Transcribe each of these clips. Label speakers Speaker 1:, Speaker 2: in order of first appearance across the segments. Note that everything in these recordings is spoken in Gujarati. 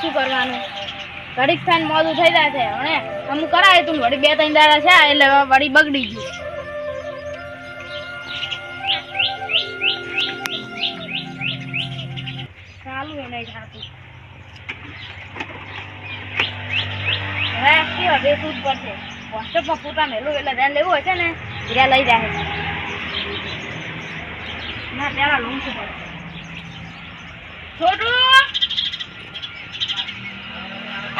Speaker 1: શું કરવાનું? ઘડીક થઈને મોડું થઈ જાય છે અને અમુક કરાય તું વળી બે ત્રણ દાડા છે એટલે વળી બગડી ગયું. હવે પડશે વોટ્સએપમાં ફોટા મેલું એટલે ધ્યાન લેવું ને? લઈ જાય. ના, પેલા લૂંટવું પડે છોટું છોટું છોટું એ કાપુ લઈને આવજે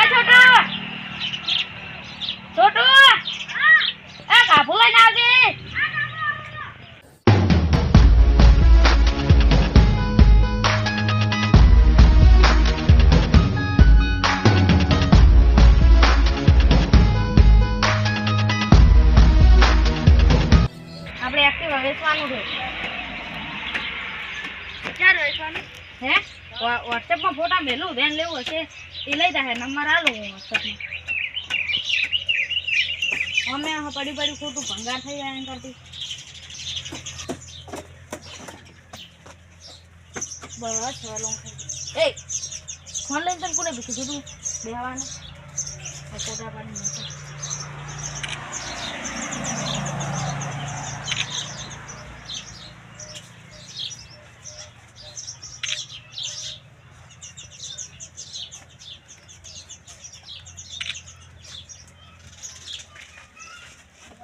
Speaker 1: આપણે એક્ટિવા વેચવાનું છે. ક્યારે વેચવાનું હે? વોટ્સએપમાં ફોટા મેલું બેન લેવું હશે, એ લઈ જાય નંબર આલું હું વોટ્સએપમાં. અમે પડી પડી ખોટું ભંગાર થઈ જાય એમ કરતી. બસ વેલો એ ફોન લઈને તને કોને પૂછ્યું કીધું બેવાનું ફોટા પાડી મૂકે બસ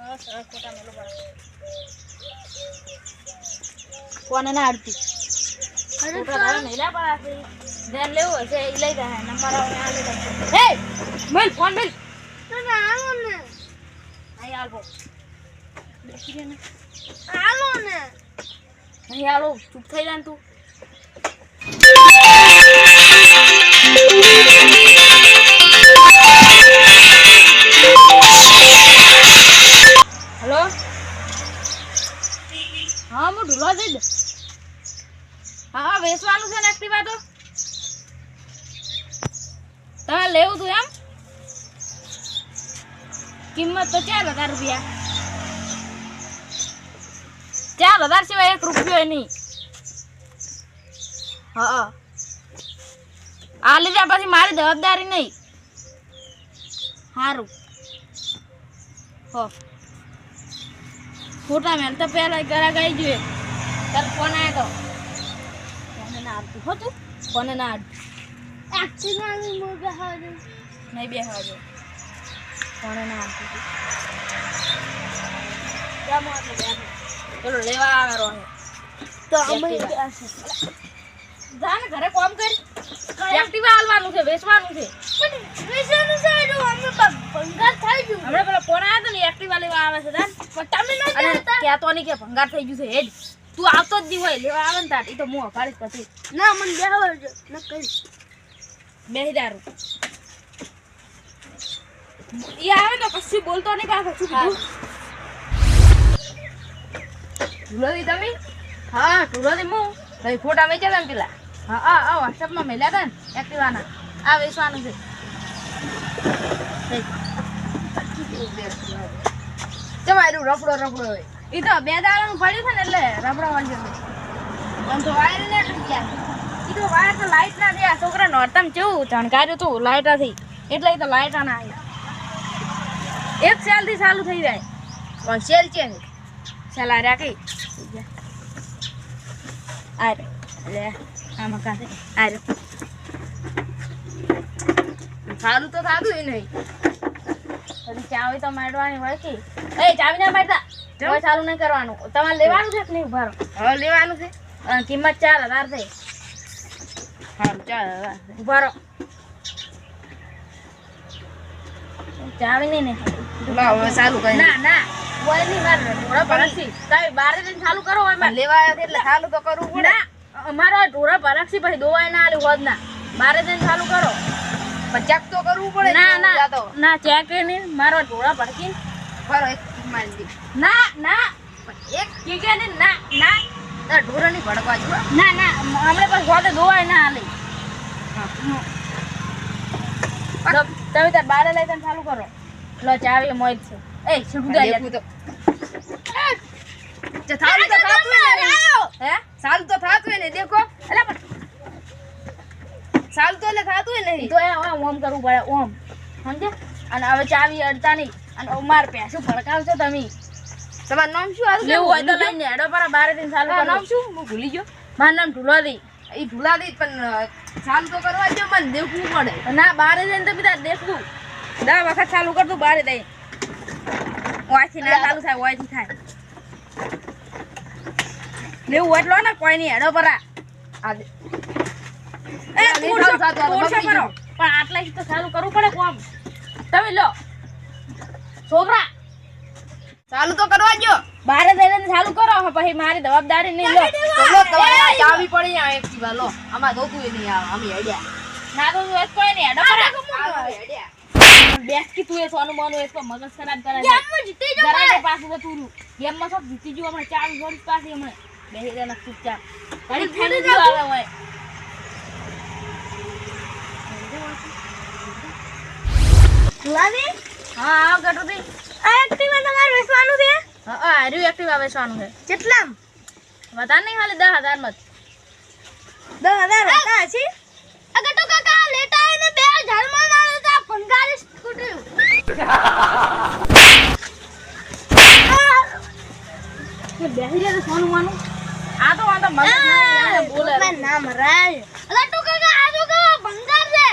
Speaker 1: હવે ફોટા મેલું પડે કોને ના અડતી ફોટા તારે મેલ્યા પણ આપી ધ્યાન લેવું હશે એ લઈ જાય નંબર આવે આ લઈ જાય હે મેલ ફોન મેલ અહીં આવો બેસી રહે ને અહીં આવો ચૂપ થઈ જાય તું. હા, હું ઢૂલવા જઈ દઉં. હા વેચવાનું છે ને એક્ટિવા તો? તમારે લેવું તું એમ? કિંમત તો ચાર હજાર રૂપિયા. ચાર હજાર સિવાય એક રૂપિયો નહીં. હા આ લીધા પછી મારી જવાબદારી નહીં. સારું હો. ફોટા મેં તો પહેલાં ઘરા ગઈ જોઈએ તાર ફોન આવ્યો તો. ફોને ના આવતું. હતું ફોને ના આવતું. નહીં બેસવા દે ફોને ના આવતું બેઠું? લેવા આવે
Speaker 2: તો અમે.
Speaker 1: જા ને ઘરે કોમ કરી. એક્ટિવા હાલવાનું છે વેચવાનું છે.
Speaker 2: વેચવાનું છે જો અમે ભંગાર થઈ ગયું.
Speaker 1: હમણાં પેલો ફોન આવ્યો તો ને એક્ટિવા લેવા આવે છે દાન
Speaker 2: પણ તમે ન જાણતા?
Speaker 1: કહેતો નહીં કે ભંગાર થઈ ગયું છે હેડ. તું આવતો જ નહીં હોય લેવા આવે ને તાર. એ તો હું અકાળીશ પછી.
Speaker 2: ના મને બેહવા દો ન કરી
Speaker 1: બેહી દારૂ એ આવે તો પછી બોલતો નહીં પાછો પછી ઢુલોદી તમે? હા. ઢુલોદી હું ભાઈ ફોટા વેચેલા ને પેલા? હા આ આ વોટ્સઅપમાં મેલ્યા હતા ને એક્ટિવાના આ વેચવાનું છે. તમારું રબડો હોય. એ તો બે દાડાનું પડ્યું છે ને એટલે વાળી જશે આમ તો વાયર ને તો વાયર તો લાઈટ ના થયા છોકરા નોરતમ કેવું લાઈટ હતી એટલે એ તો લાઈટ ના આવી એક સેલથી ચાલુ થઈ જાય. પણ સેલ છે સેલા આ રહ્યા આ લે. આમાં સારું તો થાતું એ નહીં. પછી ચાવી તો મારવાની હોય કે? એ ચાવી ના મારતા હવે ચાલુ નહીં કરવાનું. તમારે લેવાનું છે કે નહીં ભરો હવે લેવાનું છે. કિંમત ચાર હજાર થઈ સારું ચાર હજાર ઊભા રહો ચાવી નહીં ને.
Speaker 2: ચાલુ
Speaker 1: ના ના. કોઈ નહીં મારે. ઢોરા ભરકસી તમે બારે જઈને ચાલુ કરો
Speaker 2: લેવા એટલે ચાલુ તો કરવું
Speaker 1: ના. અમારો ઢોરા ભરકસી પછી દોવાય ના આલી હોદ ના બારે જઈને ચાલુ કરો.
Speaker 2: પણ ચેક તો કરવું પડે
Speaker 1: ના
Speaker 2: ના.
Speaker 1: ના ચેક નહીં. મારો ઢોરા ભડકી.
Speaker 2: ફરો એક મારી દે.
Speaker 1: ના ના.
Speaker 2: એક
Speaker 1: કીકે ને ના ના.
Speaker 2: તારા ઢોરાની ભડકવા જો.
Speaker 1: ના ના. હમણાં પછી હોદે દોવાય ના આલી. તમે તાર બારે લઈ તને ચાલુ કરો. લો ચાવી મોય છે. એ સીધું દે
Speaker 2: તો. ચાલુ તો થાતું ને
Speaker 1: હે?
Speaker 2: સારું તો થાતું ને દેખો.
Speaker 1: એટલે પણ ચાલુ તો એટલે થતું નહીં. તો ઓમ કરવું પડે ઓમ. સમજે? અને હવે ચાવી અડતા નહીં. અને હવે માર ભડકાવશો તમે. તમારું નામ શું હતું લેવું હોય તો લઈને હેડો પર બારે દિન ચાલુ નામ શું? હું ભૂલી ગયો. મારું નામ ઢુલાદી. એ ઢુલાદી પણ ચાલુ તો કરવા જો મને દેખવું પડે. ના બારે જઈને તો બીજા દેખવું. દસ વખત ચાલુ કરતું બારે દઈ. વાયથી ના ચાલુ થાય વાયથી થાય. હોય એટલો ને કોઈ નહીં હેડો પર. પણ આટલાથી તો ચાલુ કરવું પડે કોમ. તમે લો. છોકરા. ચાલુ તો કરવા જો બારે જઈને ચાલુ કરો પછી મારી જવાબદારી નહીં લો. ચાવી પડી આ એક્ટિવા લો આમાં જોતું નહીં આવે અમે હેડ્યા. ના તો તું કોઈ નહીં હેડો પર. બેસ કી તું એ સોનું મોનું એક મગજ ખરાબ કરે છે.
Speaker 2: ગેમમાં જીતી
Speaker 1: નહીં પાછું જતું રહ્યું. ગેમમાં સબ જીતી ગયું હમણાં ચાર વર્ષ પાસે હમણાં. બેસી રહેલા ચૂપચાપ ખાઈને જો આવે. હોય
Speaker 2: લાવી?
Speaker 1: હા આવ ગટુથી
Speaker 2: આ એક્ટિવા તમારે વેચવાનું છે?
Speaker 1: હા હા હાર્યું એક્ટિવા વેચવાનું છે.
Speaker 2: કેટલા
Speaker 1: વધારે નહીં હાલે દસ હજારમાં જ.
Speaker 2: દસ હજાર હતા છે? અગર તો કાકા લેટા એને બે હજારમાં ના લેતા ભંગારી સ્કૂટર
Speaker 1: બેસી જાય સોનું માનું આ તો વાંધો મગજ નહીં, એને
Speaker 2: નામ રાય કાકા આ તો કેવો ભંગાર છે?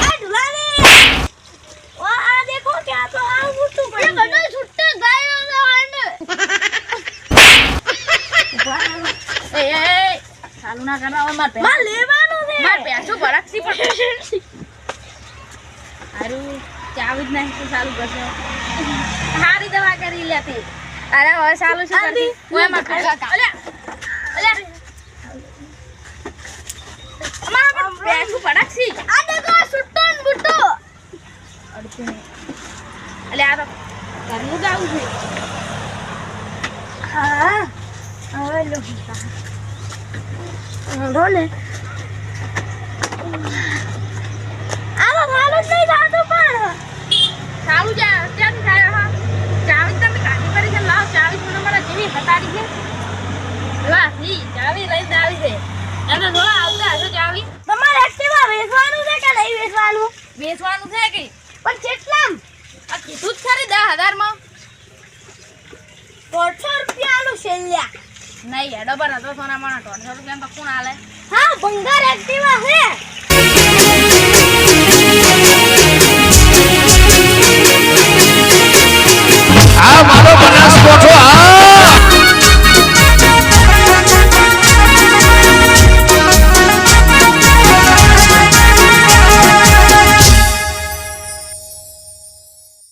Speaker 2: આ ઢુલાવી ઓ આ દેખો ક્યાં તો આ મોટું પડી એ બધા ગાયો છે વાંડે
Speaker 1: એ એ એ, ચાલુ ના કરવા હોય માર
Speaker 2: લેવાનું છે.
Speaker 1: માર પેસું ભરાકસી પણ હારું ચાવી જ નહીં તો ચાલુ કરશે હારી દવા કરી લેતી. અરે હવે ચાલુ છે કરતી? માર અલ્યા અલ્યા અમારા પણ પેસું ભરાકસી
Speaker 2: આ દેખો છૂટો ને બુટો
Speaker 1: અડતું નહીં આ તો ઘરનું જ છે
Speaker 2: હા હવે લો રોલે આમાં માલ જ નહીં થતો પણ
Speaker 1: સારું જા ક્યાં થાય હા ચાવી તમે કાઢી કરી છે લાવ ચાવી મને મને જેવી હટાડી છે વાહ સી ચાવી લઈને આવી છે એને થોડા આવતા હશે ચાવી
Speaker 2: તમારે એક્ટિવા વેચવાનું છે કે નહીં વેચવાનું
Speaker 1: વેચવાનું છે કે
Speaker 2: પણ કેટલામ
Speaker 1: આ કીધું જ ખરી દસ હજારમાં
Speaker 2: દોઢસો રૂપિયાનું છેલ્યા
Speaker 1: નહીં હેડો પર હતો સોના માણા દોઢસો રૂપિયા તો કોણ હાલે
Speaker 2: હા, ભંગાર એક્ટિવા છે.